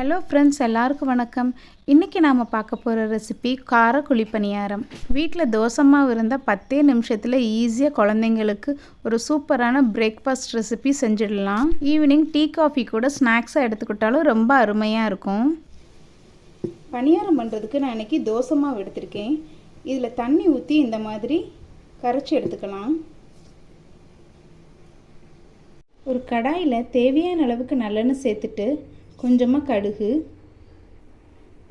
Hello friends எல்லாருக்கும் வணக்கம். இன்றைக்கி நாம் பார்க்க போகிற ரெசிபி கார குழிப்பணியாரம் வீட்டில் தோசமாக இருந்தால் பத்தே நிமிஷத்தில் ஈஸியாக குழந்தைங்களுக்கு ஒரு சூப்பரான பிரேக்ஃபாஸ்ட் ரெசிபி செஞ்சிடலாம். ஈவினிங் டீ காஃபி கூட ஸ்நாக்ஸாக எடுத்துக்கிட்டாலும் ரொம்ப அருமையாக இருக்கும். பணியாரம் பண்ணுறதுக்கு நான் இன்றைக்கி தோசமாக எடுத்திருக்கேன். இதில் தண்ணி ஊற்றி இந்த மாதிரி கரைச்சி எடுத்துக்கலாம். ஒரு கடாயில் தேவையான அளவுக்கு நல்லெண்ணெய் சேர்த்துட்டு கொஞ்சமாக கடுகு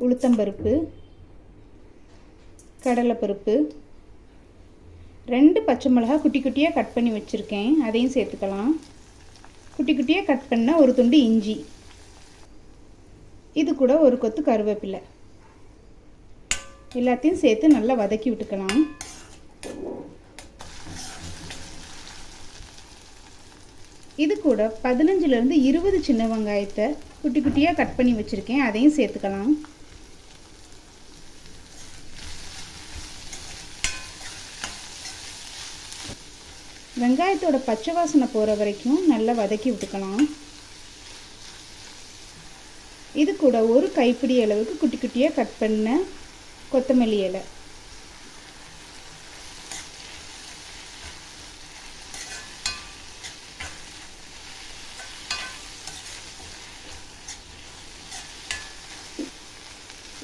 உளுத்தம்பருப்பு கடலைப்பருப்பு. ரெண்டு பச்சை மிளகா குட்டி குட்டியாக கட் பண்ணி வச்சுருக்கேன். அதையும் சேர்த்துக்கலாம். குட்டி குட்டியாக கட் பண்ண ஒரு துண்டு இஞ்சி. இது கூட ஒரு கொத்து கருவேப்பிலை. எல்லாத்தையும் சேர்த்து நல்லா வதக்கி விட்டுக்கலாம். இது கூட பதினஞ்சுலேருந்து இருபது சின்ன வெங்காயத்தை குட்டி குட்டியாக கட் பண்ணி வச்சுருக்கேன். அதையும் சேர்த்துக்கலாம். வெங்காயத்தோட பச்சை வாசனை போகிற வரைக்கும் நல்லா வதக்கி விட்டுக்கலாம். இது கூட ஒரு கைப்பிடி அளவுக்கு குட்டி குட்டியாக கட் பண்ண கொத்தமல்லி இலை.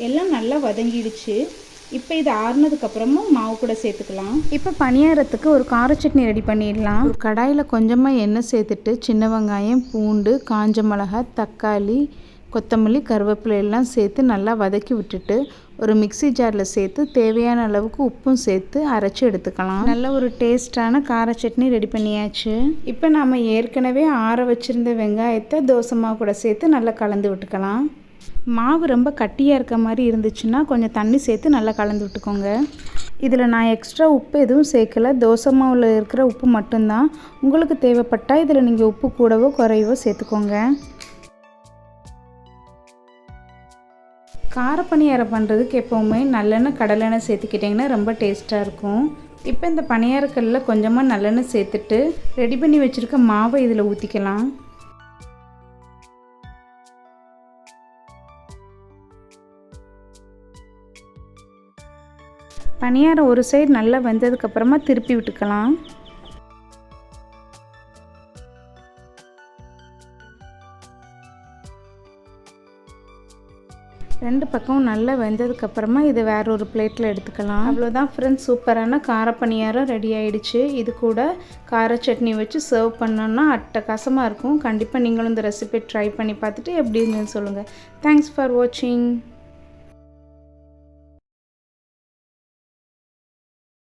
எல்லாம் நல்லா வதங்கிடுச்சு. இப்போ இது ஆறுனதுக்கப்புறமும் மாவு கூட சேர்த்துக்கலாம். இப்போ பணியாரத்துக்கு ஒரு கார சட்னி ரெடி பண்ணிடலாம். ஒரு கடாயில் கொஞ்சமாக எண்ணெய் சேர்த்துட்டு சின்ன வெங்காயம் பூண்டு காஞ்ச மிளகா தக்காளி கொத்தமல்லி கருவேப்பிலை எல்லாம் சேர்த்து நல்லா வதக்கி விட்டுட்டு ஒரு மிக்சி ஜாரில் சேர்த்து தேவையான அளவுக்கு உப்பும் சேர்த்து அரைச்சி எடுத்துக்கலாம். நல்ல ஒரு டேஸ்டான கார சட்னி ரெடி பண்ணியாச்சு. இப்போ நாம் ஏற்கனவே ஆற வச்சுருந்த வெங்காயத்தை தோசை மாவு கூட சேர்த்து நல்லா கலந்து விட்டுக்கலாம். மாவு ரொம்ப கட்டியாக இருக்க மாதிரி இருந்துச்சுன்னா கொஞ்சம் தண்ணி சேர்த்து நல்லா கலந்து விட்டுக்கோங்க. இதில் நான் எக்ஸ்ட்ரா உப்பு எதுவும் சேர்க்கல. தோசை மாவில் இருக்கிற உப்பு மட்டும்தான். உங்களுக்கு தேவைப்பட்டால் இதில் நீங்கள் உப்பு கூடவோ குறையவோ சேர்த்துக்கோங்க. காரப்பணியாரம் பண்ணுறதுக்கு எப்போவுமே நல்லெண்ணெய் கடலெண்ணெய் சேர்த்துக்கிட்டிங்கன்னா ரொம்ப டேஸ்ட்டாக இருக்கும். இப்போ இந்த பணியாரக்கல்லில் கொஞ்சமாக நல்லெண்ணெய் சேர்த்துட்டு ரெடி பண்ணி வச்சுருக்க மாவை இதில் ஊற்றிக்கலாம் பணியாரம் ஒரு சைடு நல்லா வெந்ததுக்கப்புறமா திருப்பி விட்டுக்கலாம். ரெண்டு பக்கமும் நல்லா வெந்ததுக்கப்புறமா இதை வேற ஒரு பிளேட்டில் எடுத்துக்கலாம். அவ்வளோதான் ஃப்ரெண்ட்ஸ் சூப்பரான கார பணியாரம் ரெடி ஆயிடுச்சு. இது கூட கார சட்னி வச்சு சர்வ் பண்ணோன்னா அட்டகாசமாக இருக்கும். கண்டிப்பாக நீங்களும் இந்த ரெசிபி ட்ரை பண்ணி பார்த்துட்டு எப்படி இருந்ததுன்னு சொல்லுங்கள் தேங்க்ஸ் ஃபார் வாட்சிங்